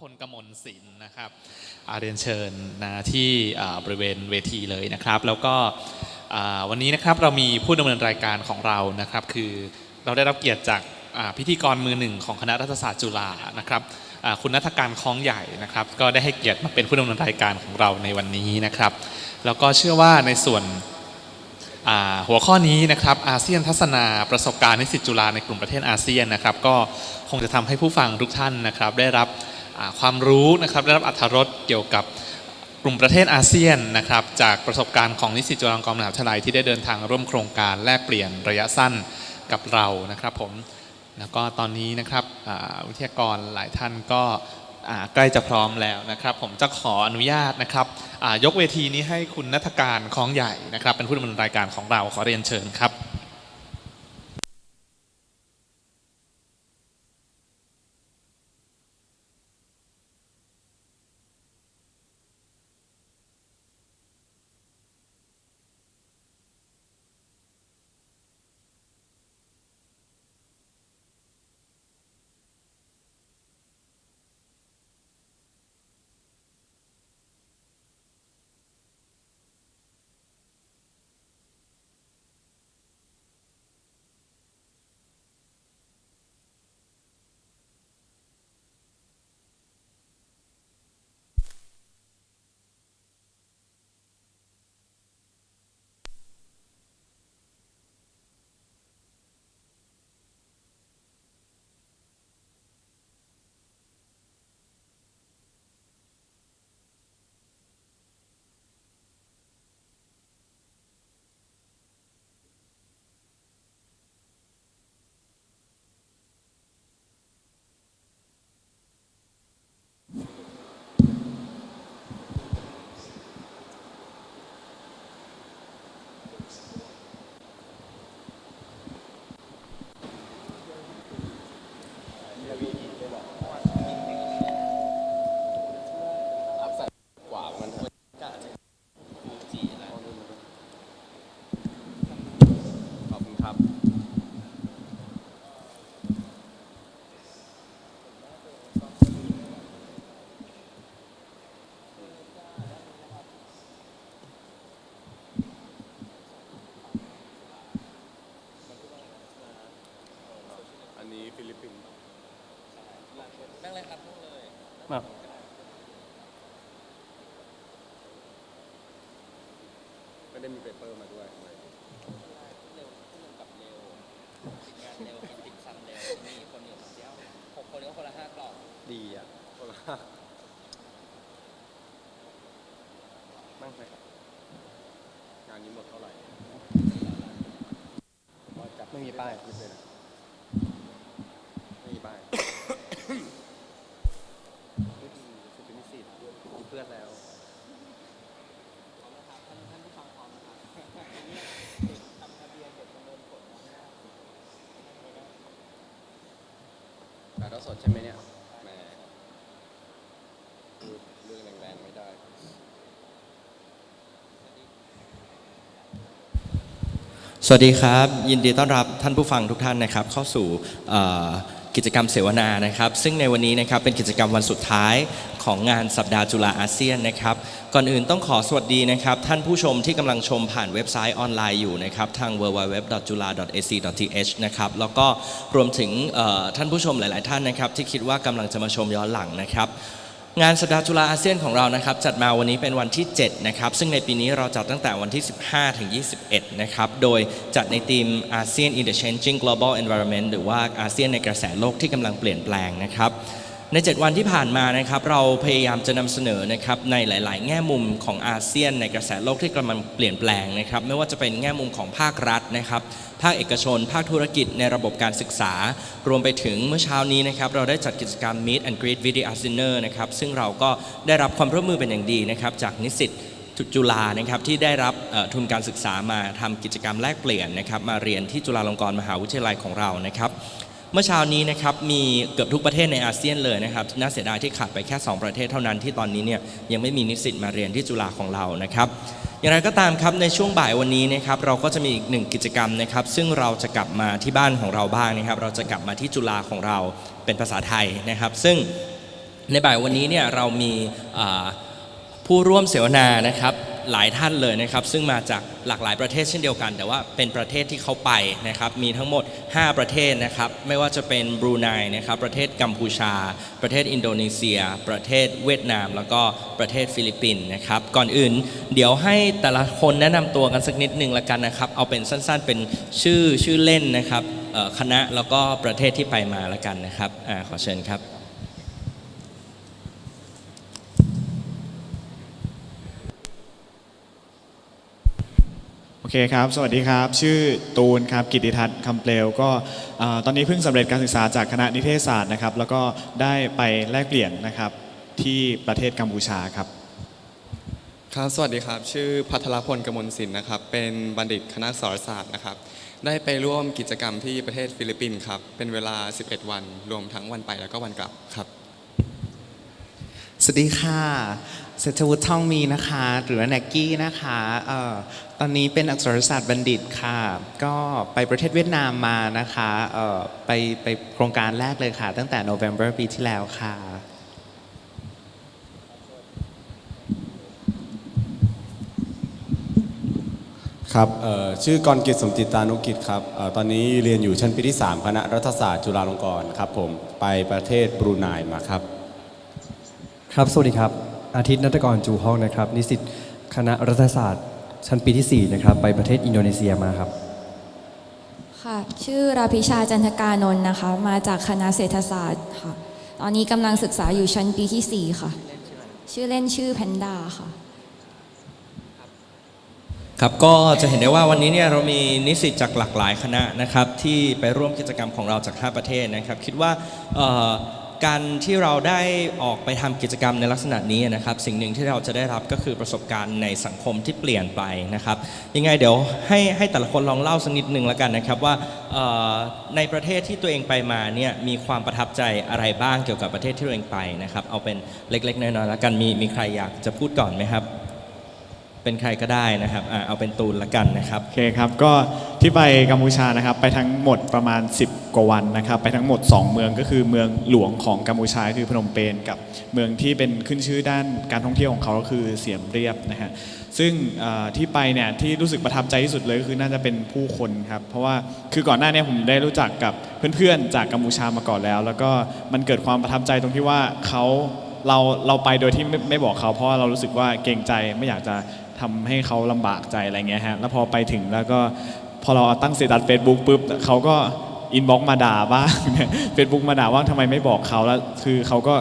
พลกมลศิลป์นะครับอาเรียนเชิญนะที่บริเวณเวทีเลยนะครับ แล้วก็วันนี้นะครับเรามีผู้ดำเนินรายการของเรานะครับ คือเราได้รับเกียรติจากพิธีกรมือหนึ่งของคณะรัฐศาสตร์จุฬานะครับคุณนัทการคล้องใหญ่นะครับ ก็ได้ให้เกียรติมาเป็นผู้ดำเนินรายการของเราในวันนี้นะครับ แล้วก็เชื่อว่าในส่วนหัวข้อนี้นะครับอาเซียนทัศนาประสบการณ์นิสิตจุฬาในกลุ่มประเทศอาเซียนนะครับ ก็คงจะทำให้ผู้ฟังทุกท่านนะครับ ได้รับ ความรู้นะครับได้รับอรรถรสเกี่ยวกับกลุ่มประเทศอาเซียนนะครับจากประสบการณ์ของนิสิตจุฬาลงกรณ์มหาวิทยาลัยที่ได้เดินทางร่วมโครงการแลกเปลี่ยนระยะสั้นกับเรานะครับผมแล้วก็ตอนนี้นะครับวิทยากรหลายท่านก็ใกล้จะพร้อมแล้วนะครับ ผมจะขออนุญาตนะครับยกเวทีนี้ให้คุณนัทการคล้องใหญ่นะครับ เป็นผู้ดำเนินรายการของเราขอเรียนเชิญครับ มาไม่ได้มีเปเปอร์มาด้วยเร็วขึ้นกับเร็วติดงานเร็วกินติ่มซำเร็วมีคนอยู่คนเดียวหกคนก็คนละห้ากล่องดีอะคนละมั่งไหมครับงานนี้หมดเท่าไหร่ผมว่าจับไม่มีป้ายไม่เป็นนะไม่มีป้ายไม่ดีสุดเป็นนิสิตมีเพื่อนแล้ว พร้อมนะครับท่านท่านผู้ฟังพร้อมนะครับอันนี้เด็กทำทะเบียนเด็กประเมินผลนะ ถ่ายทอดสดใช่ไหมเนี่ยแหมพูดเรื่องแรงๆไม่ได้ สวัสดีครับ ยินดีต้อนรับท่านผู้ฟังทุกท่านนะครับ เข้าสู่เอ่อกิจกรรมเสวนานะครับ ซึ่งในวันนี้นะครับเป็นกิจกรรมวันสุดท้าย ของงานสัปดาห์จุฬาอาเซียนนะครับ ก่อนอื่นต้องขอสวัสดีนะครับ ท่านผู้ชมที่กำลังชมผ่านเว็บไซต์ออนไลน์อยู่นะครับทาง www.jula.ac.th นะครับแล้วก็รวมถึงท่านผู้ชมหลาย ๆ ท่านนะครับที่คิดว่ากำลังจะมาชมย้อนหลังนะครับงานสัปดาห์จุฬาอาเซียนของเรานะครับจัดมาวันนี้เป็นวันที่ 7 นะครับ ซึ่งในปีนี้เราจัดตั้งแต่วันที่ 15 ถึง 21 นะครับ โดยจัดในธีมอาเซียน in the changing global environment หรือว่าอาเซียนในกระแสโลกที่กำลังเปลี่ยนแปลงนะครับ ใน 7 วันที่ผ่านมานะครับเราพยายามจะนำเสนอนะครับในหลาย ๆ แง่มุมของอาเซียน ในกระแสโลกที่กำลังเปลี่ยนแปลงนะครับไม่ว่าจะเป็นแง่มุมของภาครัฐนะครับภาคเอกชน ภาคธุรกิจในระบบการศึกษา รวมไปถึงเมื่อเช้านี้นะครับเราได้จัดกิจกรรม Meet and Greet with the a s i n e r นะครับซึ่งเราก็ได้รับความร่วมมือเป็นอย่างดีนะครับจากนิสิตจุฬานะครับที่ได้รับทุนการศึกษามาทำกิจกรรมแลกเปลี่ยนนะครับมาเรียนที่จุฬาลงกรณ์มหาวิทยาลัยของเรานะครับ เมื่อเช้านี้นะครับมีเกือบทุกประเทศในอาเซียนเลยนะครับน่าเสียดายที่ขาดไปแค่ 2 ประเทศเท่านั้นที่ตอนนี้เนี่ยยังไม่มีนิสิตมาเรียนที่จุฬาของเรานะครับอย่างไรก็ตามครับในช่วงบ่ายวันนี้นะครับเราก็จะมีอีกหนึ่งกิจกรรมนะครับ ซึ่งเราจะกลับมาที่บ้านของเราบ้างนะครับ เราจะกลับมาที่จุฬาของเราเป็นภาษาไทยนะครับ ซึ่งในบ่ายวันนี้เนี่ยเรามีผู้ร่วมเสวนานะครับ หลายท่านเลยนะครับ ซึ่งมาจากหลากหลายประเทศเช่นเดียวกัน แต่ว่าเป็นประเทศที่เขาไปนะครับ มีทั้งหมด 5 ประเทศนะครับ ไม่ว่าจะเป็นบรูไนนะครับ ประเทศกัมพูชา ประเทศอินโดนีเซีย ประเทศเวียดนาม แล้วก็ประเทศฟิลิปปินส์นะครับ ก่อนอื่น เดี๋ยวให้แต่ละคนแนะนำตัวกันสักนิดหนึ่งละกันนะครับ เอาเป็นสั้นๆ เป็นชื่อชื่อเล่นนะครับคณะแล้วก็ประเทศที่ไปมาละกันนะครับอขอเชิญครับ โอเคครับ สวัสดีครับ ชื่อตูนครับ กิติทัศน์คำเปลว ก็เอ่อตอนนี้เพิ่งสำเร็จการศึกษาจากคณะนิเทศศาสตร์นะครับ แล้วก็ได้ไปแลกเปลี่ยนนะครับที่ประเทศกัมพูชาครับ ครับ สวัสดีครับ ชื่อพัทรพลกมลศิลป์นะครับ เป็นบัณฑิตคณะสารศาสตร์นะครับ ได้ไปร่วมกิจกรรมที่ประเทศฟิลิปปินส์ครับ เป็นเวลา 11 วัน รวมทั้งวันไปแล้วก็วันกลับครับ สวัสดีค่ะ เศรษฐวุฒิทองมีนะคะ หรือว่าแน็กกี้นะคะเอ่อตอนนี้เป็นอักษรศาสตร์บัณฑิตค่ะ ก็ไปประเทศเวียดนามมานะคะเอ่อไปไปโครงการแรกเลยค่ะ ตั้งแต่ November ปีที่แล้วค่ะ ครับเอ่อชื่อกรกิจสมจิตตานุกิจครับเอ่อตอนนี้เรียนอยู่ชั้นปีที่ 3 คณะรัฐศาสตร์จุฬาลงกรณ์ครับผม ไปประเทศบรูไนมาครับ ครับ สวัสดีครับ อาทิตย์นัตกรจูห้องนะครับ นิสิตคณะรัฐศาสตร์ ชั้นปีที่ 4 นะครับ ไปประเทศอินโดนีเซียมาครับ ค่ะ ชื่อราพิชาจันทกานนท์นะคะ มาจากคณะเศรษฐศาสตร์ค่ะ ตอนนี้กำลังศึกษาอยู่ชั้นปีที่ 4 ค่ะ ชื่อเล่นชื่อแพนด้าค่ะ ครับก็จะเห็นได้ว่าวันนี้เนี่ยเรามีนิสิตจากหลากหลายคณะนะครับที่ไปร่วมกิจกรรมของเราจาก 5 ประเทศนะครับ คิดว่าเอ่อ การที่เราได้ออกไปทำกิจกรรมในลักษณะนี้นะครับ สิ่งหนึ่งที่เราจะได้รับก็คือประสบการณ์ในสังคมที่เปลี่ยนไปนะครับ ยังไงเดี๋ยวให้ให้แต่ละคนลองเล่าสักนิดหนึ่งแล้วกันนะครับว่าในประเทศที่ตัวเองไปมาเนี่ยมีความประทับใจอะไรบ้างเกี่ยวกับประเทศที่ตัวเองไปนะครับ เอาเป็นเล็กๆน้อยๆแล้วกันมีมีใครอยากจะพูดก่อนไหมครับ เป็นใครก็ได้นะครับอะเอาเป็นตูนละกันนะครับ โอเคครับก็ที่ไปกัมพูชานะครับไปทั้งหมดประมาณ 10 กว่าวันนะครับไปทั้งหมด 2 เมืองก็คือเมืองหลวงของกัมพูชาคือพนมเปญกับเมืองที่เป็นขึ้นชื่อด้านการท่องเที่ยวของเขาก็คือเสียมเรียบนะฮะซึ่งเอ่อที่ไปเนี่ยที่รู้สึกประทับใจที่สุดเลยก็คือน่าจะเป็นผู้คนครับเพราะว่าคือก่อนหน้าเนี้ผมได้รู้จักกับเพื่อนๆจากกัมพูชามาก่อนแล้ว แล้วก็มันเกิดความประทับใจตรงที่ว่าเขาเราเราไปโดยที่ไม่ไม่บอกเขาเพราะว่าเรารู้สึกว่าเกรงใจไม่อยากจะ ทำให้เขาลำบากใจอะไรเงี้ยฮะแล้วพอไปถึงแล้วก็พอเราตั้งสเตตัสเฟซบุ๊กปุ๊บเขาก็อินบ็อกมาด่าบ้างเฟซบุ๊กมาด่าว่าทำไมไม่บอกเขาแล้วคือเขาก็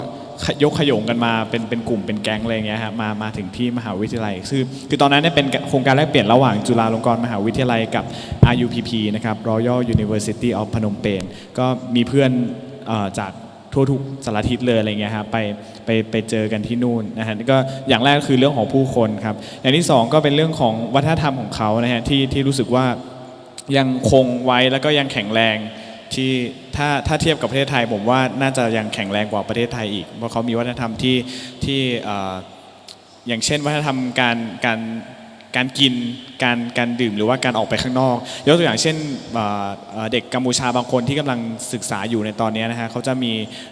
ยกขยงกันมาเป็นเป็นกลุ่มเป็นแก๊งอะไรเงี้ยฮะมามาถึงที่มหาวิทยาลัย คือคือตอนนั้นเนี่ยเป็นโครงการแลกเปลี่ยนระหว่างจุฬาลงกรณ์มหาวิทยาลัยกับ RUPP นะครับ Royal University of Phnom Penh ก็มีเพื่อนจาก ทั่วทุกสารทิศเลยอะไรเงี้ยครับไปไปไปเจอกันที่นู่นนะฮะก็อย่างแรกก็คือเรื่องของผู้คนครับอย่างที่สองก็เป็นเรื่องของวัฒนธรรมของเขานะฮะที่ที่รู้สึกว่ายังคงไว้แล้วก็ยังแข็งแรงที่ถ้าถ้าเทียบกับประเทศไทย ผมว่าน่าจะยังแข็งแรงกว่าประเทศไทยอีก เพราะเขามีวัฒนธรรมที่ที่อย่างเช่นวัฒนธรรมการการ การกินการการดื่มหรือว่าการออกไปข้างนอก ยกตัวอย่างเช่นเด็กกัมพูชาบางคนที่กำลังศึกษาอยู่ในตอนนี้นะฮะเขาจะมี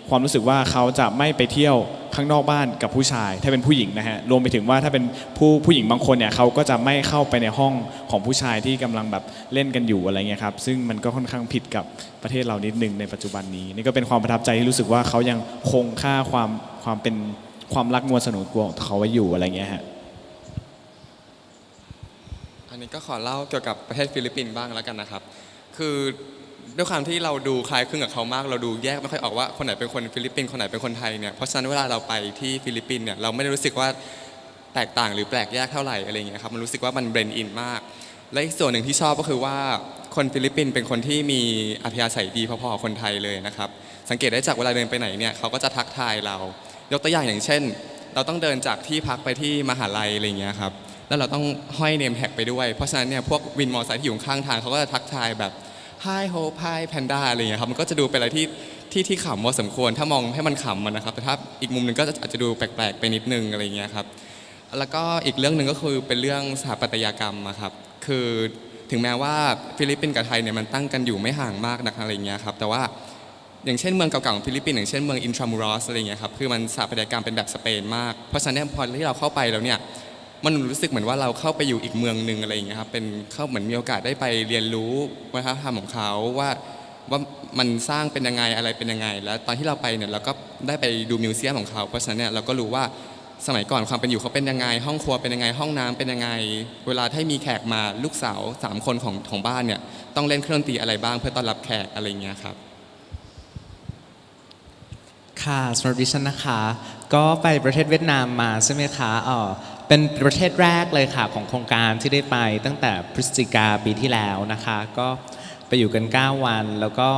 ความรู้สึกว่าเขาจะไม่ไปเที่ยวข้างนอกบ้านกับผู้ชาย ถ้าเป็นผู้หญิงนะฮะรวมไปถึงว่าถ้าเป็นผู้ผู้หญิงบางคนเนี่ยเขาก็จะไม่เข้าไปในห้องของผู้ชายที่กำลังแบบเล่นกันอยู่อะไรเงี้ยครับซึ่งมันก็ค่อนข้างผิดกับประเทศเรานิดนึงในปัจจุบันนี้นี่ก็เป็นความประทับใจที่รู้สึกว่าเขายังคงค่าความความเป็นความรักนวลสนุกกลัวของเขาไว้อยู่อะไรเงี้ยฮะ อันนี้ก็ขอเล่าเกี่ยวกับประเทศฟิลิปปินส์บ้างแล้วกันนะครับ คือด้วยความที่เราดูคล้ายคลึงกับเขามาก เราดูแยกไม่ค่อยออกว่าคนไหนเป็นคนฟิลิปปินส์คนไหนเป็นคนไทยเนี่ยเพราะฉะนั้นเวลาเราไปที่ฟิลิปปินส์เนี่ยเราไม่ได้รู้สึกว่าแตกต่างหรือแปลกแยกเท่าไหร่อะไรเงี้ยครับมันรู้สึกว่ามันเบรนอินมาก และอีกส่วนหนึ่งที่ชอบก็คือว่าคนฟิลิปปินส์เป็นคนที่มีอัธยาศัยดีพอๆกับคนไทยเลยนะครับสังเกตได้จากเวลาเดินไปไหนเนี่ยเขาก็จะทักทายเรา ยกตัวอย่างอย่างเช่น เราต้องเดินจากที่พักไปที่มหาลัยอะไรเงี้ยครับ แล้วเราต้องห้อยเนมแท็กไปด้วย เพราะฉะนั้นเนี่ยพวกวินมอเตอร์ไซค์ที่อยู่ข้างทางเขาก็จะทักทายแบบ Hi Hope Hi Panda อะไรอย่างเงี้ยครับมันก็จะดูเป็นอะไรที่ที่ที่ขำพอสมควรถ้ามองให้มันขำมันนะครับแต่ถ้าอีกมุมหนึ่งก็อาจจะดูแปลกๆไปนิดนึงอะไรอย่างเงี้ยครับแล้วก็อีกเรื่องหนึ่งก็คือเป็นเรื่องสถาปัตยกรรมครับคือถึงแม้ว่าฟิลิปปินส์กับไทยเนี่ยมันตั้งกันอยู่ไม่ห่างมากนักอะไรอย่างเงี้ยครับแต่ว่าอย่างเช่นเมืองเก่าๆของฟิลิปปินส์อย่างเช่นเมืองอินทรามูรอสอะไรอย่างเงี้ยครับคือมันสถาปัตยกรรมเป็นแบบสเปนมาก เพราะฉะนั้นพอที่เราเข้าไปแล้วเนี่ย มันรู้สึกเหมือนว่าเราเข้าไปอยู่อีกเมืองหนึ่งอะไรอย่างเงี้ยครับเป็นเข้าเหมือนมีโอกาสได้ไปเรียนรู้วัฒนธรรมของเขาว่าว่ามันสร้างเป็นยังไงอะไรเป็นยังไง แล้วตอนที่เราไปเนี่ยเราก็ได้ไปดูมิวเซียมของเขาเพราะฉะนั้นเนี่ยเราก็รู้ว่าสมัยก่อนความเป็นอยู่เขาเป็นยังไง ห้องครัวเป็นยังไง ห้องน้ำเป็นยังไง เวลาที่มีแขกมาลูกสาวสามคนของของบ้านเนี่ยต้องเล่นเครื่องดนตรีอะไรบ้างเพื่อต้อนรับแขกอะไรอย่างเงี้ยครับค่ะสำหรับดิฉันนะคะ ก็ไปประเทศเวียดนามมาใช่ไหมคะเออ เป็นประเทศแรกเลยค่ะ ของโครงการที่ได้ไปตั้งแต่พฤศจิกาปีที่แล้วนะคะ ก็ไปอยู่กัน 9 วัน แล้วก็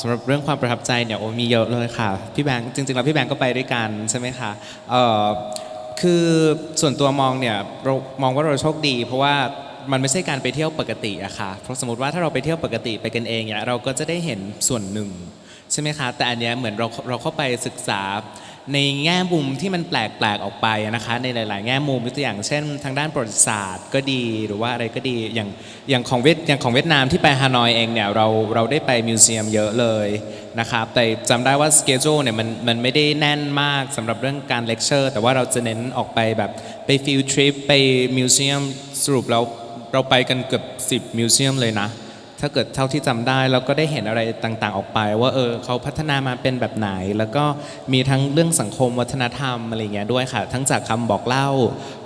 สำหรับเรื่องความประทับใจเนี่ยโอ้มีเยอะเลยค่ะ พี่แบงค์จริงๆแล้วพี่แบงค์ก็ไปด้วยกันใช่ไหมคะเออคือส่วนตัวมองเนี่ยเรามองว่าเราโชคดี เพราะว่ามันไม่ใช่การไปเที่ยวปกติอะค่ะ เพราะสมมติว่าถ้าเราไปเที่ยวปกติไปกันเองเนี่ยเราก็จะได้เห็นส่วนหนึ่งใช่ไหมคะ แต่อันเนี้ยเหมือนเราเราเข้าไปศึกษา ในแง่มุมที่มันแปลกๆออกไปนะคะในหลายๆ แง่มุมยกตัวอย่างเช่น ทางด้านประวัติศาสตร์ก็ดีหรือว่าอะไรก็ดีอย่างอย่างของเวียดอย่างของเวียดนามที่ไปฮานอยเองเนี่ยเราเราได้ไปมิวเซียมเยอะเลยนะครับแต่จำได้ว่าสเกจ l e เนี่ยมันมันไม่ได้แน่นมากสำหรับเรื่องการเลคเชอร์แต่ว่าเราจะเน้นออกไปแบบไปฟิลทริปไปมิวเซียมสรุปแล้วเราไปกันเกือบ10มิวเซียมเลยนะ ถ้าเกิดเท่าที่จำได้เราก็ได้เห็นอะไรต่างๆ ออกไป ว่าเออเขาพัฒนามาเป็นแบบไหน แล้วก็มีทั้งเรื่องสังคมวัฒนธรรมอะไรเงี้ยด้วยค่ะ ทั้งจากคำบอกเล่า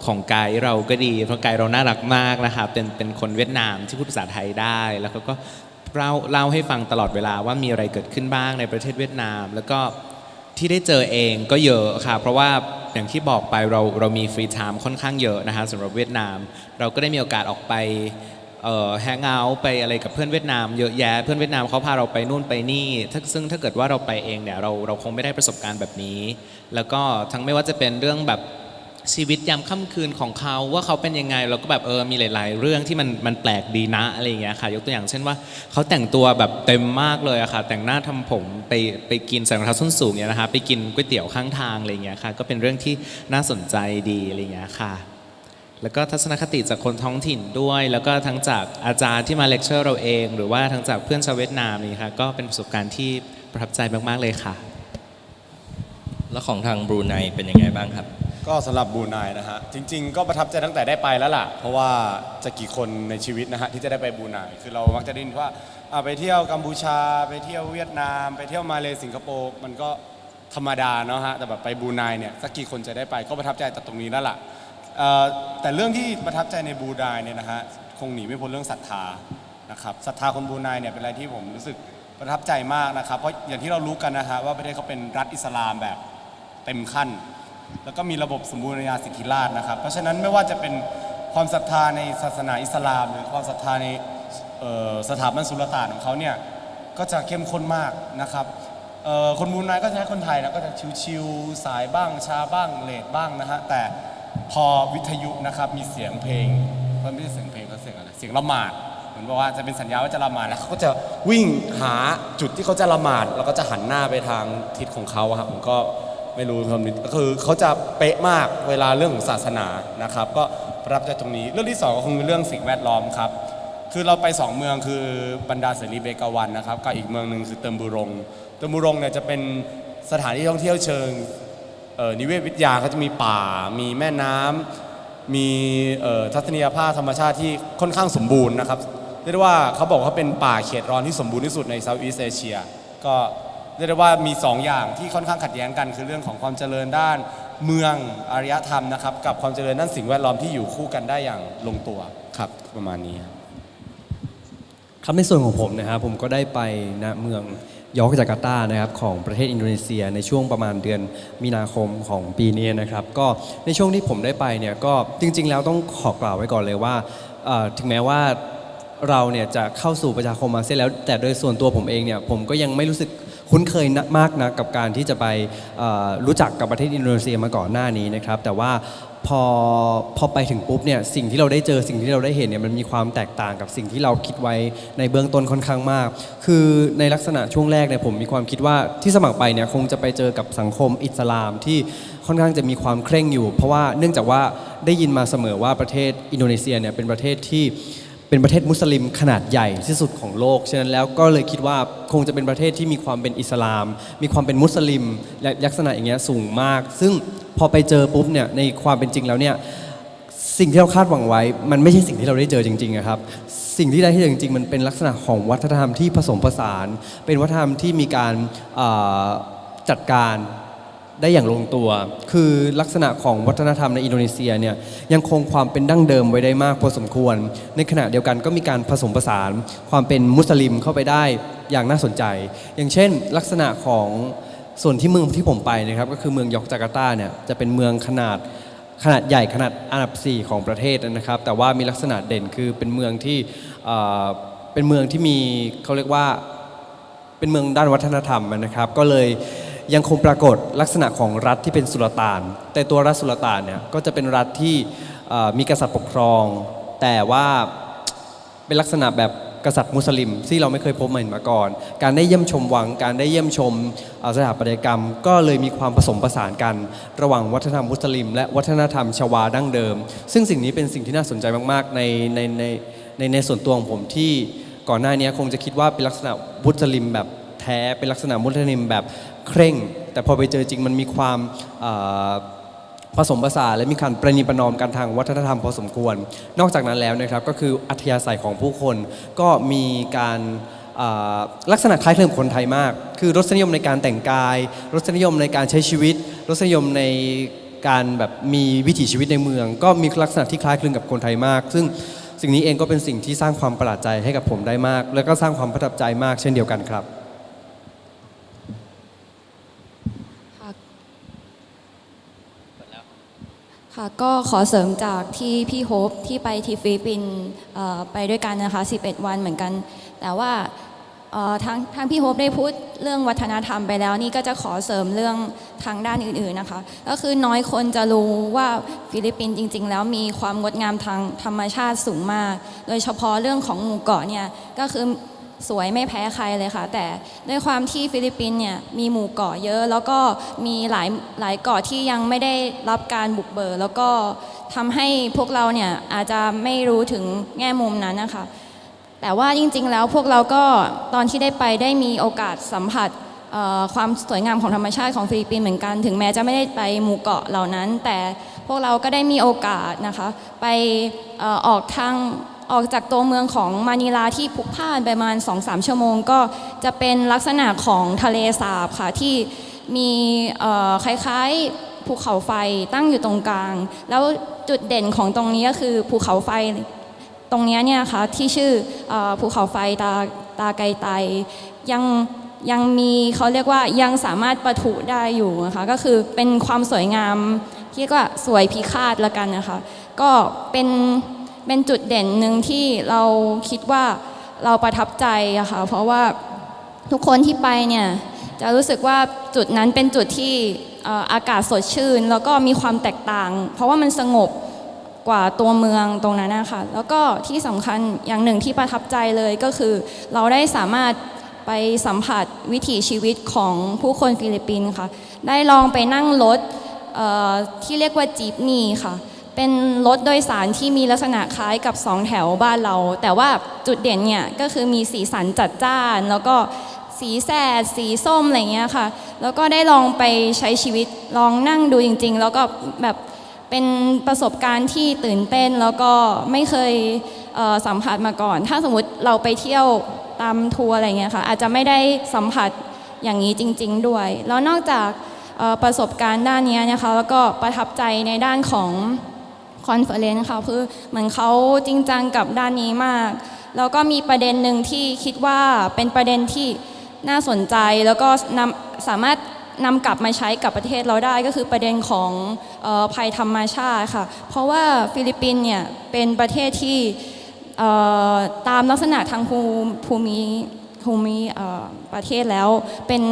ของไกด์เราก็ดีเพราะไกด์เราน่ารักมากนะคะเป็นเป็นคนเวียดนามที่พูดภาษาไทยได้ แล้วเขาก็เล่าเล่าให้ฟังตลอดเวลาว่ามีอะไรเกิดขึ้นบ้างในประเทศเวียดนาม แล้วก็ที่ได้เจอเองก็เยอะค่ะ เพราะว่าอย่างที่บอกไปเราเรามีฟรีไทม์ค่อนข้างเยอะนะคะสำหรับเวียดนาม เราก็ได้มีโอกาสออกไป แฮงเอาท์ไปอะไรกับเพื่อนเวียดนามเยอะแยะเพื่อนเวียดนามเขาพาเราไปนู่นไปนี่ถ้าซึ่งถ้าเกิดว่าเราไปเองเนี่ยเราเราคงไม่ได้ประสบการณ์แบบนี้ แล้วก็ทั้งไม่ว่าจะเป็นเรื่องแบบชีวิตยามค่ำคืนของเขาว่าเขาเป็นยังไงเราก็แบบเออมีหลาย ๆ เรื่องที่มันมันแปลกดีนะอะไรอย่างเงี้ยค่ะ ยกตัวอย่างเช่นว่าเขาแต่งตัวแบบเต็มมากเลยอะค่ะ แต่งหน้าทำผมไปไปกินใส่รองเท้าส้นสูงเนี่ยนะคะไปกินก๋วยเตี๋ยวข้างทางอะไรอย่างเงี้ยค่ะ ก็เป็นเรื่องที่น่าสนใจดีอะไรอย่างเงี้ยค่ะ แล้วก็ทัศนคติจากคนท้องถิ่นด้วย แล้วก็ทั้งจากอาจารย์ที่มาเลคเชอร์เราเอง หรือว่าทั้งจากเพื่อนชาวเวียดนามนี่ค่ะก็เป็นประสบการณ์ที่ประทับใจมาก ๆ เลยค่ะ แล้วของทางบรูไนเป็นยังไงบ้างครับ ก็สำหรับบรูไนนะฮะ จริง ๆ ก็ประทับใจตั้งแต่ได้ไปแล้วล่ะ เพราะว่าจะกี่คนในชีวิตนะฮะที่จะได้ไปบรูไนคือเรามักจะได้ยินว่าอ่าไปเที่ยวกัมพูชา ไปเที่ยวเวียดนาม ไปเที่ยวมาเลสิงคโปร์มันก็ธรรมดาเนาะฮะแต่แบบไปบรูไนเนี่ยสักกี่คนจะได้ไปก็ประทับใจแต่ตรงนี้แล้วล่ะ เอ่อแต่เรื่องที่ประทับใจในบรูไนเนี่ยนะฮะคงหนีไม่พ้นเรื่องศรัทธานะครับศรัทธาคนบรูไนเนี่ยเป็นอะไรที่ผมรู้สึกประทับใจมากนะครับ เพราะอย่างที่เรารู้กันนะฮะว่าประเทศเขาเป็นรัฐอิสลามแบบเต็มขั้น แล้วก็มีระบบสมบูรณาญาสิทธิราชนะครับ เพราะฉะนั้นไม่ว่าจะเป็นความศรัทธาในศาสนาอิสลาม หรือความศรัทธาในเอ่อสถาบันสุลต่านของเขาเนี่ยก็จะเข้มข้นมากนะครับเอ่อคนบรูไนก็จะให้คนไทยนะก็จะชิวๆสายบ้างชาบ้างเลทบ้างนะฮะแต่ พอวิทยุนะครับมีเสียงเพลงมันไม่ใช่เสียงเพลงเขาเสียงอะไรเสียงละหมาดเหมือนบอกว่าจะเป็นสัญญาว่าจะละหมาดแล้วเขาก็จะวิ่งหาจุดที่เขาจะละหมาดแล้วก็จะหันหน้าไปทางทิศของเขาอะครับผมก็ไม่รู้คำนี้คือเขาจะเป๊ะมากเวลาเรื่องของศาสนานะครับก็รับใจตรงนี้เรื่องที่สองก็คงเป็นเรื่องสิ่งแวดล้อมครับคือเราไปสองเมืองคือบรรดาเสรีเบกาวันนะครับกับอีกเมืองหนึ่งคือเติมบูรงเติมบูรงเนี่ยจะเป็นสถานที่ท่องเที่ยวเชิง นิเวศวิทยาเขาจะมีป่า มีแม่น้ำมีทัศนียภาพธรรมชาติที่ค่อนข้างสมบูรณ์นะครับเรียกได้ว่าเขาบอกว่าเขาเป็นป่าเขตร้อนที่สมบูรณ์ที่สุดในเซาท์อีสเอเชียก็เรียกได้ว่ามี 2 อย่างที่ค่อนข้างขัดแย้งกัน คือเรื่องของความเจริญด้านเมืองอารยธรรมนะครับ กับความเจริญด้านสิ่งแวดล้อมที่อยู่คู่กันได้อย่างลงตัวครับประมาณนี้ครับในส่วนของผมนะครับผมก็ได้ไปณเมือง ยอร์กจาการ์ตานะครับของประเทศอินโดนีเซีย ในช่วงประมาณเดือนมีนาคมของปีนี้นะครับก็ในช่วงที่ผมได้ไปเนี่ยก็จริง ๆ แล้วต้องขอกล่าวไว้ก่อนเลยว่าถึงแม้ว่าเราเนี่ยจะเข้าสู่ประชาคมอาเซียนแล้ว แต่โดยส่วนตัวผมเองเนี่ยผมก็ยังไม่รู้สึกคุ้นเคยนะมากนะกับการที่จะไปรู้จักกับประเทศอินโดนีเซียมาก่อนหน้านี้นะครับ แต่ว่า พอพอไปถึงปุ๊บเนี่ยสิ่งที่เราได้เจอสิ่งที่เราได้เห็นเนี่ยมันมีความแตกต่างกับสิ่งที่เราคิดไว้ในเบื้องต้นค่อนข้างมาก คือในลักษณะช่วงแรกเนี่ยผมมีความคิดว่าที่สมัครไปเนี่ยคงจะไปเจอกับสังคมอิสลามที่ค่อนข้างจะมีความเคร่งอยู่ เพราะว่าเนื่องจากว่าได้ยินมาเสมอว่าประเทศอินโดนีเซียเนี่ยเป็นประเทศที่ เป็นประเทศมุสลิมขนาดใหญ่ที่สุดของโลก ฉะนั้นแล้วก็เลยคิดว่าคงจะเป็นประเทศที่มีความเป็นอิสลาม มีความเป็นมุสลิม และลักษณะอย่างเงี้ยสูงมาก ซึ่งพอไปเจอปุ๊บเนี่ยในความเป็นจริงแล้วเนี่ยสิ่งที่เราคาดหวังไว้ มันไม่ใช่สิ่งที่เราได้เจอจริงๆอะครับ สิ่งที่ได้ที่เจอจริงๆ มันเป็นลักษณะของวัฒนธรรมที่ผสมผสาน เป็นวัฒนธรรมที่มีการจัดการ ได้อย่างลงตัว คือลักษณะของวัฒนธรรมในอินโดนีเซียเนี่ยยังคงความเป็นดั้งเดิมไว้ได้มากพอสมควร ในขณะเดียวกันก็มีการผสมผสาน ความเป็นมุสลิมเข้าไปได้อย่างน่าสนใจ อย่างเช่น ลักษณะของส่วนที่เมืองที่ผมไปนะครับก็คือเมืองยอกจาการ์ตาเนี่ยจะเป็นเมืองขนาดขนาดใหญ่ขนาดอันดับ 4 ของประเทศนะครับ แต่ว่ามีลักษณะเด่นคือเป็นเมืองที่เอ่อเป็นเมืองที่มีเขาเรียกว่าเป็นเมืองด้านวัฒนธรรมนะครับ ก็เลย ยังคงปรากฏลักษณะของรัฐที่เป็นสุลต่าน แต่ตัวรัฐสุลต่านเนี่ยก็จะเป็นรัฐที่มีกษัตริย์ปกครอง แต่ว่าเป็นลักษณะแบบกษัตริย์มุสลิมที่เราไม่เคยพบมาเห็นมาก่อน การได้เยี่ยมชมวัง การได้เยี่ยมชมสถาปัตยกรรม ก็เลยมีความผสมผสานกัน ระหว่างวัฒนธรรมมุสลิม และวัฒนธรรมชวาดั้งเดิม ซึ่งสิ่งนี้เป็นสิ่งที่น่าสนใจมาก ๆ ในในในในในส่วนตัวของผมที่ก่อนหน้านี้คงจะคิดว่าเป็นลักษณะมุสลิมแบบแท้เป็นลักษณะมุสลิมแบบ เคร่ง แต่พอไปเจอจริงมันมีความผสมผสานและมีการประนีประนอมกันทางวัฒนธรรมพอสมควร นอกจากนั้นแล้วนะครับก็คืออัธยาศัยของผู้คนก็มีการลักษณะคล้ายคลึงคนไทยมาก คือรสนิยมในการแต่งกาย รสนิยมในการใช้ชีวิต รสนิยมในการแบบมีวิถีชีวิตในเมือง ก็มีลักษณะที่คล้ายคลึงกับคนไทยมาก ซึ่งสิ่งนี้เองก็เป็นสิ่งที่สร้างความประหลาดใจให้กับผมได้มาก แล้วก็สร้างความประทับใจมากเช่นเดียวกันครับ ค่ะ ค่ะก็ขอเสริมจากที่พี่โฮปที่ไปที่ฟิลิปปินส์ไปด้วยกันนะคะ 11 วันเหมือนกัน แต่ว่าทางทางพี่โฮปได้พูดเรื่องวัฒนธรรมไปแล้ว นี่ก็จะขอเสริมเรื่องทางด้านอื่นๆนะคะ ก็คือน้อยคนจะรู้ว่าฟิลิปปินส์จริง ๆ แล้วมีความงดงามทางธรรมชาติสูงมาก โดยเฉพาะเรื่องของหมู่เกาะเนี่ยก็คือ สวยไม่แพ้ใครเลยค่ะ แต่ด้วยความที่ฟิลิปปินส์เนี่ยมีหมู่เกาะเยอะ แล้วก็มีหลายหลายเกาะที่ยังไม่ได้รับการบุกเบิกแล้วก็ทำให้พวกเราเนี่ยอาจจะไม่รู้ถึงแง่มุมนั้นนะคะแต่ว่าจริง ๆ แล้วพวกเราก็ตอนที่ได้ไปได้มีโอกาสสัมผัสความสวยงามของธรรมชาติของฟิลิปปินส์เหมือนกัน ถึงแม้จะไม่ได้ไปหมู่เกาะเหล่านั้น แต่พวกเราก็ได้มีโอกาสนะคะ ไปออกทาง ออกจากตัวเมืองของมานิลาที่พุกพ่านไปประมาณ 2-3 ชั่วโมง ก็จะเป็นลักษณะของทะเลสาบค่ะที่มีคล้ายๆภูเขาไฟตั้งอยู่ตรงกลาง แล้วจุดเด่นของตรงนี้ก็คือภูเขาไฟตรงนี้เนี่ยค่ะที่ชื่ออภูเขาไฟตาตาไกไตยังยังมีเขาเรียกว่ายังสามารถประทุได้อยู่นะคะก็คือเป็นความสวยงามที่ก็สวยพิฆาตละกันนะคะ ก็เป็น เป็นจุดเด่นหนึ่งที่เราคิดว่าเราประทับใจอะค่ะเพราะว่าทุกคนที่ไปเนี่ยจะรู้สึกว่าจุดนั้นเป็นจุดที่อากาศสดชื่น แล้วก็มีความแตกต่าง เพราะว่ามันสงบกว่าตัวเมืองตรงนั้นนะคะแล้วก็ที่สำคัญอย่างหนึ่งที่ประทับใจเลยก็คือ เราได้สามารถไปสัมผัสวิถีชีวิตของผู้คนฟิลิปปินส์ค่ะ ได้ลองไปนั่งรถที่เรียกว่าจีปนีค่ะ เป็นรถโดยสารที่มีลักษณะคล้ายกับสองแถวบ้านเรา แต่ว่าจุดเด่นเนี่ยก็คือมีสีสันจัดจ้าน แล้วก็สีแสด สีส้มอะไรเงี้ยค่ะ แล้วก็ได้ลองไปใช้ชีวิตลองนั่งดูจริง ๆ แล้วก็แบบเป็นประสบการณ์ที่ตื่นเต้นแล้วก็ไม่เคยเสัมผัสมาก่อน ถ้าสมมติเราไปเที่ยวตามทัวร์อะไรเงี้ยค่ะอาจจะไม่ได้สัมผัสอย่างนี้จริง ๆ ด้วย แล้วนอกจากประสบการณ์ด้านนี้นะคะแล้วก็ประทับใจในด้านของ คอนเฟอเรนซ์ค่ะคือเหมือนเขาจริงจังกับด้านนี้มาก แล้วก็มีประเด็นหนึ่งที่คิดว่าเป็นประเด็นที่น่าสนใจแล้วก็นำสามารถนำกลับมาใช้กับประเทศเราได้ก็คือประเด็นของออภัยธรรมชาติค่ะ เพราะว่าฟิลิปปินส์เนี่ยเป็นประเทศที่ตามลักษณะทางภูมิภูมิ ภูมิประเทศแล้ว เป็น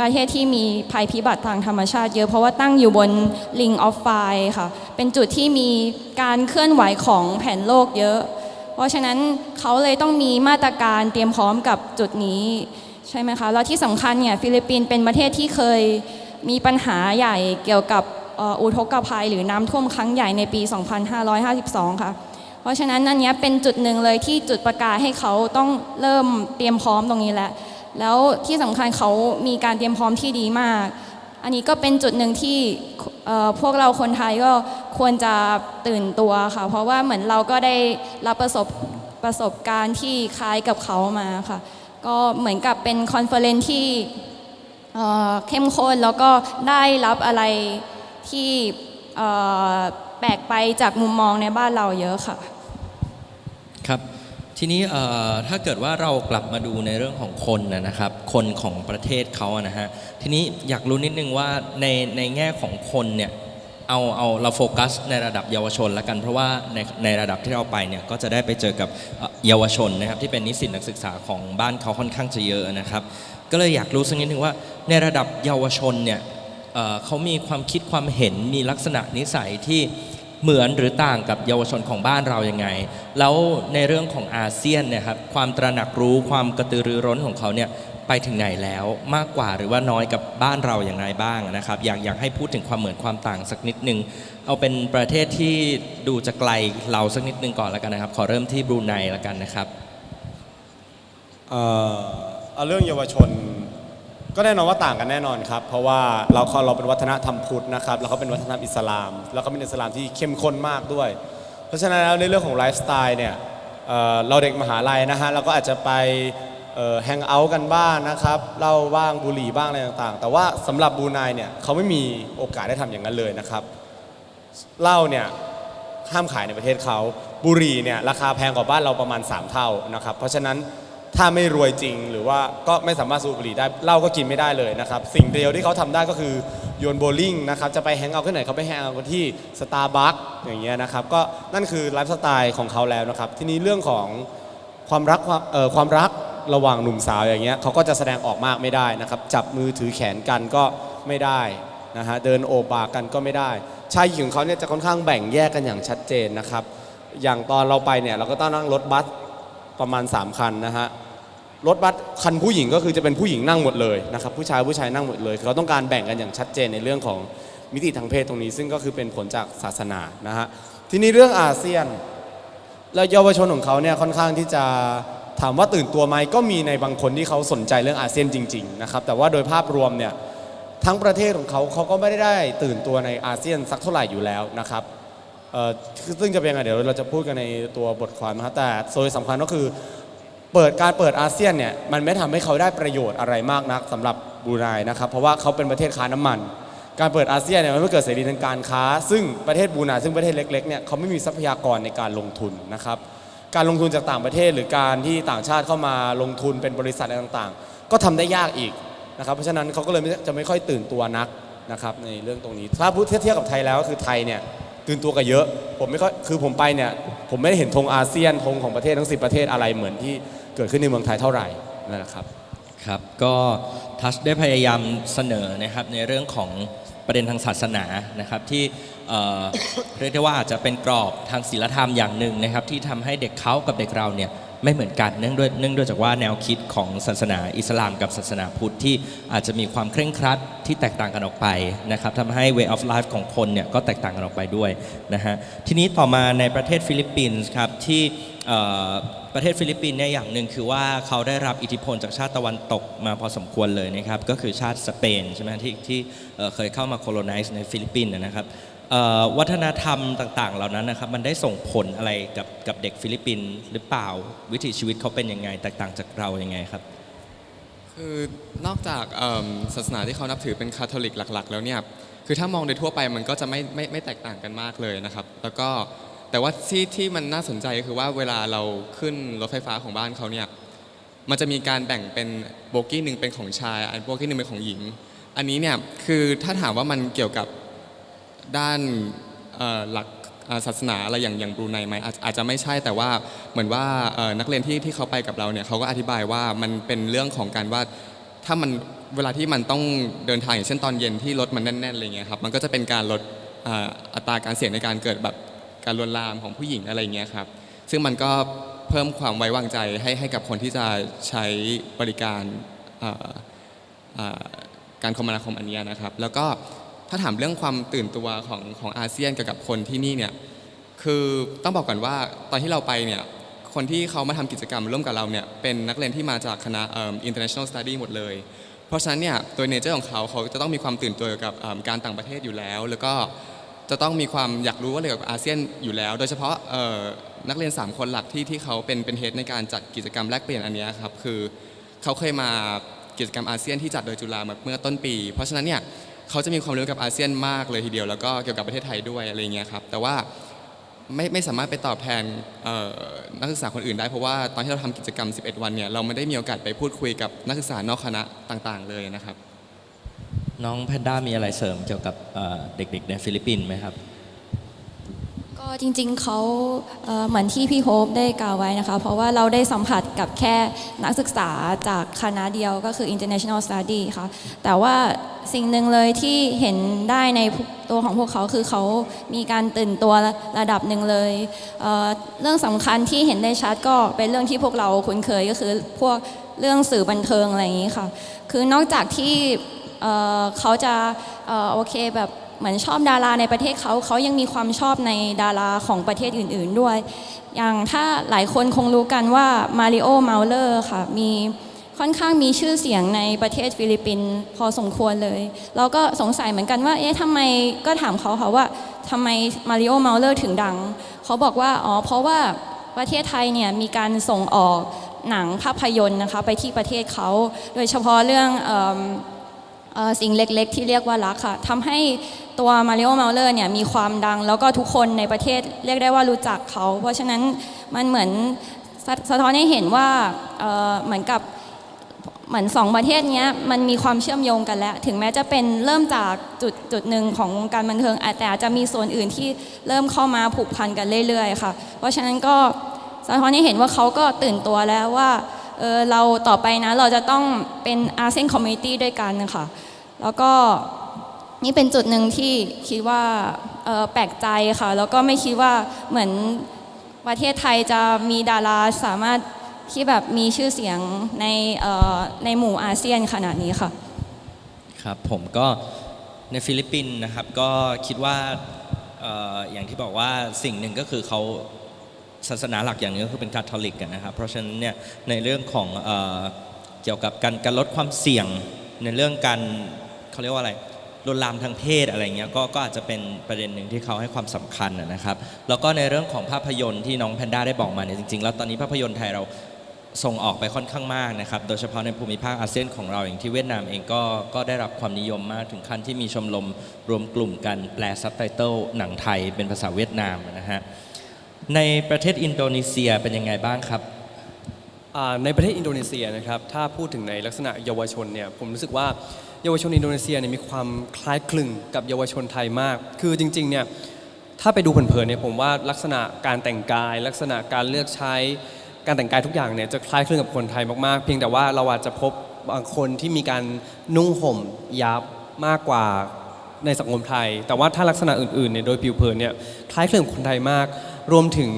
ประเทศที่มีภัยพิบัติทางธรรมชาติเยอะ เพราะว่าตั้งอยู่บน Ring of Fire ค่ะ เป็นจุดที่มีการเคลื่อนไหวของแผ่นโลกเยอะ เพราะฉะนั้นเขาเลยต้องมีมาตรการเตรียมพร้อมกับจุดนี้ใช่ไหมคะ แล้วที่สำคัญเนี่ยฟิลิปปินส์เป็นประเทศที่เคยมีปัญหาใหญ่เกี่ยวกับอ่ออุทกภัยหรือน้ำท่วมครั้งใหญ่ในปี 2552 ค่ะ เพราะฉะนั้นอันเนี้ยเป็นจุดหนึ่งเลยที่จุดประกายให้เขาต้องเริ่มเตรียมพร้อมตรงนี้แล้วแล้วที่สำคัญเขามีการเตรียมพร้อมที่ดีมาก อันนี้ก็เป็นจุดหนึ่งที่พวกเราคนไทยก็ควรจะตื่นตัวค่ะ เพราะว่าเหมือนเราก็ได้รับประสบประสบการณ์ที่คล้ายกับเขามาค่ะ ก็เหมือนกับเป็นคอนเฟอเรนซ์ที่เข้มข้นแล้วก็ได้รับอะไรที่แปลกไปจากมุมมองในบ้านเราเยอะค่ะ ครับทีนี้ถ้าเกิดว่าเรากลับมาดูในเรื่องของคนนะครับ คนของประเทศเขานะฮะทีนี้อยากรู้นิดนึงว่าในในแง่ของคนเนี่ยเอาเอาเราโฟกัสในระดับเยาวชนละกัน เพราะว่าในในระดับที่เราไปเนี่ยก็จะได้ไปเจอกับเยาวชนนะครับที่เป็นนิสิตนักศึกษาของบ้านเขาค่อนข้างจะเยอะนะครับ ก็เลยอยากรู้สักนิดนึงว่าในระดับเยาวชนเนี่ยเขามีความคิดความเห็นมีลักษณะนิสัยที่ เหมือนหรือต่างกับเยาวชนของบ้านเรายังไง แล้วในเรื่องของอาเซียนเนี่ยครับความตระหนักรู้ความกระตือรือร้นของเขาเนี่ยไปถึงไหนแล้วมากกว่าหรือว่าน้อยกับบ้านเราอย่างไรบ้างนะครับ อยากอยากให้พูดถึงความเหมือนความต่างสักนิดนึงเอาเป็นประเทศที่ดูจะไกลเราสักนิดนึงก่อนแล้วกันนะครับ ขอเริ่มที่บรูไนแล้วกันนะครับ เอ่อเอาเรื่องเยาวชน ก็แน่นอนว่าต่างกันแน่นอนครับ เพราะว่าเราเราเป็นวัฒนธรรมพุทธนะครับแล้วเขาเป็นวัฒนธรรมอิสลาม แล้วก็เป็นอิสลามที่เข้มข้นมากด้วย เพราะฉะนั้นแล้วในเรื่องของไลฟ์สไตล์เนี่ยเอ่อเราเด็กมหาลัยนะฮะเราก็อาจจะไปแฮงเอาท์กันบ้างนะครับเหล้าบ้างบุหรี่บ้างอะไรต่างๆ แต่ว่าสำหรับบรูไนเนี่ยเขาไม่มีโอกาสได้ทำอย่างนั้นเลยนะครับเหล้าเนี่ยห้ามขายในประเทศเขาบุหรี่เนี่ยราคาแพงกว่าบ้านเราประมาณ 3 เท่านะครับเพราะฉะนั้น ถ้าไม่รวยจริงหรือว่าก็ไม่สามารถสูบบุหรี่ได้เหล้าก็กินไม่ได้เลยนะครับ สิ่งเดียวที่เขาทำได้ก็คือโยนโบว์ลิ่งนะครับจะไปแฮงเอาท์ที่ไหนเขาไปแฮงเอาท์กันที่สตาร์บัคอย่างเงี้ยนะครับก็นั่นคือไลฟ์สไตล์ของเขาแล้วนะครับ ทีนี้เรื่องของความรักความเอ่อความรักระหว่างหนุ่มสาวอย่างเงี้ยเขาก็จะแสดงออกมากไม่ได้นะครับ จับมือถือแขนกันก็ไม่ได้นะฮะเดินโอบปากกันก็ไม่ได้ ชายหญิงของเขาเนี่ยจะค่อนข้างแบ่งแยกกันอย่างชัดเจนนะครับ อย่างตอนเราไปเนี่ยเราก็ต้องนั่งรถบัส ประมาณ 3 คันนะฮะรถบัสคันผู้หญิงก็คือจะเป็นผู้หญิงนั่งหมดเลยนะครับผู้ชายผู้ชายนั่งหมดเลยเขาต้องการแบ่งกันอย่างชัดเจนในเรื่องของมิติทางเพศตรงนี้ ซึ่งก็คือเป็นผลจากศาสนานะฮะทีนี้เรื่องอาเซียน แล้วเยาวชนของเขาเนี่ยค่อนข้างที่จะถามว่าตื่นตัวไหมก็มีในบางคนที่เขาสนใจเรื่องอาเซียนจริงๆนะครับแต่ว่าโดยภาพรวมเนี่ยทั้งประเทศของเขาเขาก็ไม่ได้ตื่นตัวในอาเซียนสักเท่าไหร่อยู่แล้วนะครับ เอ่อซึ่งจะเป็นยังไงเดี๋ยวเราจะพูดกันในตัวบทความนะครับแต่โดยสำคัญก็คือเปิดการเปิดอาเซียนเนี่ยมันไม่ทำให้เขาได้ประโยชน์อะไรมากนักสำหรับบรูไนนะครับเพราะว่าเขาเป็นประเทศค้าน้ำมัน การเปิดอาเซียนเนี่ยมันไม่เกิดเสรีทางการค้า ซึ่งประเทศบรูไนซึ่งประเทศเล็กๆเนี่ยเขาไม่มีทรัพยากรในการลงทุนนะครับการลงทุนจากต่างประเทศ หรือการที่ต่างชาติเข้ามาลงทุนเป็นบริษัทอะไรต่างๆ ก็ทำได้ยากอีกนะครับเพราะฉะนั้นเขาก็เลยไม่จะไม่ค่อยตื่นตัวนักนะครับในเรื่องตรงนี้ถ้าพูดเทียบกับไทยแล้วก็คือไทยเนี่ย ตื่นตัวกันเยอะ ผมไม่ค่อยคือผมไปเนี่ย ผมไม่ได้เห็นธงอาเซียนธงของประเทศทั้ง 10 ประเทศอะไรเหมือนที่เกิดขึ้นในเมืองไทยเท่าไหร่นั่นแหละครับ ครับ ก็ทัชได้พยายามเสนอนะครับในเรื่องของประเด็นทางศาสนานะครับที่เเรียกได้ว่าอาจจะเป็นกรอบทางศีลธรรมอย่างหนึ่งนะครับ ที่ทำให้เด็กเขากับเด็กเราเนี่ย ไม่เหมือนกันเนื่องด้วยเนื่องด้วยจากว่าแนวคิดของศาสนาอิสลามกับศาสนาพุทธที่อาจจะมีความเคร่งครัดที่แตกต่างกันออกไปนะครับทำให้ way of life ของคนเนี่ยก็แตกต่างกันออกไปด้วยนะฮะทีนี้ต่อมาในประเทศฟิลิปปินส์ครับที่ประเทศฟิลิปปินส์เนี่ยอย่างหนึ่งคือว่าเขาได้รับอิทธิพลจากชาติตะวันตกมาพอสมควรเลยนะครับก็คือชาติสเปนใช่ไหมที่ที่เคยเข้ามาโคโลไนซ์ในฟิลิปปินส์นะครับ วัฒนธรรมต่างๆ เหล่านั้นนะครับมันได้ส่งผลอะไรกับกับเด็กฟิลิปปินส์หรือเปล่า วิถีชีวิตเขาเป็นยังไงแตกต่างจากเรายังไงครับ คือนอกจากเอิ่มศาสนาที่เขานับถือเป็นคาทอลิกหลัก ๆ แล้วเนี่ยคือถ้ามองโดยทั่วไปมันก็จะไม่ไม่ไม่แตกต่างกันมากเลยนะครับ แล้วก็แต่ว่าที่ที่มันน่าสนใจก็คือว่าเวลาเราขึ้นรถไฟฟ้าของบ้านเขาเนี่ยมันจะมีการแบ่งเป็นโบกี้หนึ่งเป็นของชายอันโบกี้หนึ่งเป็นของหญิง อันนี้เนี่ยคือถ้าถามว่ามันเกี่ยวกับ ด้านหลักศาสนาอะไรอย่างอย่างบรูไนไหมอาจอาจจะไม่ใช่แต่ว่าเหมือนว่านักเรียนที่ที่เขาไปกับเราเนี่ยเขาก็อธิบายว่ามันเป็นเรื่องของการว่าถ้ามันเวลาที่มันต้องเดินทางอย่างเช่นตอนเย็นที่รถมันแน่นๆอะไรเงี้ยครับมันก็จะเป็นการลดอ,อัตราการเสี่ยงในการเกิดแบบการลวนลามของผู้หญิงอะไรเงี้ยครับซึ่งมันก็เพิ่มความไว้วางใจให้ให้กับคนที่จะใช้บริการเอ่ออ่าการคมนาคมอันนี้นะครับ แล้วก็ ถ้าถามเรื่องความตื่นตัวของของอาเซียนเกี่ยวกับคนที่นี่เนี่ยคือต้องบอกก่อนว่าตอนที่เราไปเนี่ยคนที่เขามาทำกิจกรรมร่วมกับเราเนี่ยเป็นนักเรียนที่มาจากคณะ international study หมดเลย เพราะฉะนั้นเนี่ยโดยเนเจอร์ของเขาเขาจะต้องมีความตื่นตัวเกี่ยวกับการต่างประเทศอยู่แล้ว แล้วก็จะต้องมีความอยากรู้ว่าเกี่ยวกับอาเซียนอยู่แล้ว โดยเฉพาะนักเรียน 3 คนหลักที่ที่เขาเป็นเป็นเฮดในการจัดกิจกรรมแลกเปลี่ยนอันเนี้ยครับคือเขาเคยมากิจกรรมอาเซียนที่จัดโดยจุฬาเมื่อต้นปี เพราะฉะนั้นเนี่ย เขาจะมีความรู้กับอาเซียนมากเลยทีเดียว แล้วก็เกี่ยวกับประเทศไทยด้วยอะไรเงี้ยครับแต่ว่าไม่ไม่สามารถไปตอบแทนนักศึกษาคนอื่นได้เพราะว่าตอนที่เราทำกิจกรรม 11 วันเนี่ยเราไม่ได้มีโอกาสไปพูดคุยกับนักศึกษานอกคณะต่างๆ เลยนะครับ น้องแพนด้ามีอะไรเสริมเกี่ยวกับเด็กๆในฟิลิปปินส์ไหมครับ จริงๆเขาเหมือนที่พี่โฮปได้กล่าวไว้นะคะ เพราะว่าเราได้สัมผัสกับแค่นักศึกษาจากคณะเดียวก็คือ international study ค่ะ แต่ว่าสิ่งหนึ่งเลยที่เห็นได้ในตัวของพวกเขาคือเขามีการตื่นตัวระดับหนึ่งเลยเเรื่องสำคัญที่เห็นได้ชัดก็เป็นเรื่องที่พวกเราคุ้นเคยก็คือพวกเรื่องสื่อบันเทิงอะไรอย่างนี้ค่ะ คือนอกจากที่เเขาจะออโอเคแบบ เหมือนชอบดาราในประเทศเขาเขายังมีความชอบในดาราของประเทศอื่น ๆด้วย อย่างถ้าหลายคนคงรู้กันว่ามาริโอเมาเลอร์ค่ะมีค่อนข้างมีชื่อเสียงในประเทศฟิลิปปินส์พอสมควรเลย เราก็สงสัยเหมือนกันว่า เอ๊ะทำไมก็ถามเขาค่ะว่าทำไมมาริโอเมาเลอร์ถึงดัง เขาบอกว่า อ๋อ เพราะว่าประเทศไทยเนี่ยมีการส่งออกหนังภาพยนตร์นะคะไปที่ประเทศเขา โดยเฉพาะเรื่องอ สิ่งเล็กๆ ที่เรียกว่ารักค่ะทำให้ตัวมาริโอเมาเลอร์เนี่ยมีความดัง แล้วก็ทุกคนในประเทศเรียกได้ว่ารู้จักเขา เพราะฉะนั้นมันเหมือนสะสะท้อนให้เห็นว่าเเหมือนกับเหมือนสองประเทศนี้มันมีความเชื่อมโยงกันแล้ว ถึงแม้จะเป็นเริ่มจากจุดจุดหนึ่งของวงการบันเทิงแต่อาจจะมีส่วนอื่นที่เริ่มเข้ามาผูกพันกันเรื่อยๆค่ะ เพราะฉะนั้นก็สะท้อนให้เห็นว่าเขาก็ตื่นตัวแล้วว่า เออเราต่อไปนะเราจะต้องเป็นอาเซียนคอมมิตี้ด้วยกันนะคะแล้วก็นี่เป็นจุดหนึ่งที่คิดว่าแปลกใจค่ะ แล้วก็ไม่คิดว่าเหมือนประเทศไทยจะมีดาราสามารถที่แบบมีชื่อเสียงในในหมู่อาเซียนขนาดนี้ค่ะ ครับผมก็ในฟิลิปปินส์นะครับก็คิดว่าอย่างที่บอกว่าสิ่งหนึ่งก็คือเขา ศาสนาหลักอย่างนึงก็คือเป็นคาทอลิกนะครับเพราะฉะนั้นเนี่ยในเรื่องของเออเกี่ยวกับการการลดความเสี่ยงในเรื่องการเขาเรียกว่าอะไรลวนลามทางเพศอะไรเงี้ยก็ก็อาจจะเป็นประเด็นหนึ่งที่เขาให้ความสำคัญนะนะครับ แล้วก็ในเรื่องของภาพยนตร์ที่น้องแพนด้าได้บอกมาเนี่ยจริงๆ แล้วตอนนี้ภาพยนตร์ไทยเราส่งออกไปค่อนข้างมากนะครับ โดยเฉพาะในภูมิภาคอาเซียนของเราอย่างที่เวียดนามเองก็ก็ได้รับความนิยมมากถึงขั้นที่มีชมรมรวมกลุ่มกันแปลซับไตเติลหนังไทยเป็นภาษาเวียดนามนะฮะ ในประเทศอินโดนีเซียเป็นยังไงบ้างครับ อ่าในประเทศอินโดนีเซียนะครับถ้าพูดถึงในลักษณะเยาวชนเนี่ยผมรู้สึกว่าเยาวชนอินโดนีเซียเนี่ยมีความคล้ายคลึงกับเยาวชนไทยมาก คือจริงๆเนี่ยถ้าไปดูเผินๆเนี่ยผมว่าลักษณะการแต่งกาย ลักษณะการเลือกใช้การแต่งกายทุกอย่างเนี่ยจะคล้ายคลึงกับคนไทยมากๆ เพียงแต่ว่าเราอาจจะพบบางคนที่มีการนุ่งห่มยับมากกว่าในสังคมไทย แต่ว่าถ้าลักษณะอื่นๆเนี่ยโดยผิวเผินเนี่ยคล้ายคลึงกับคนไทยมาก รวมถึง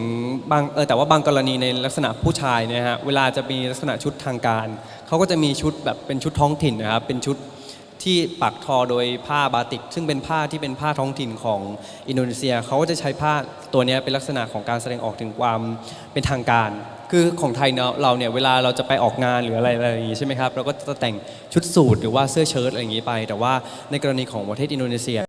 บางเออแต่ว่าบางกรณีในลักษณะผู้ชายเนี่ยฮะเวลาจะมีลักษณะชุดทางการเขาก็จะมีชุดแบบเป็นชุดท้องถิ่นนะครับเป็นชุดที่ปักทอโดยผ้าบาติก ซึ่งเป็นผ้าที่เป็นผ้าท้องถิ่นของอินโดนีเซียเขาก็จะใช้ผ้าตัวนี้เป็นลักษณะของการแสดงออกถึงความเป็นทางการ คือของไทยเนาะเราเนี่ยเวลาเราจะไปออกงานหรืออะไรอะไรอย่างงี้ใช่ไหมครับเราก็จะแต่งชุดสูทหรือว่าเสื้อเชิ้ตอะไรอย่างงี้ไป แต่ว่าในกรณีของประเทศอินโดนีเซีย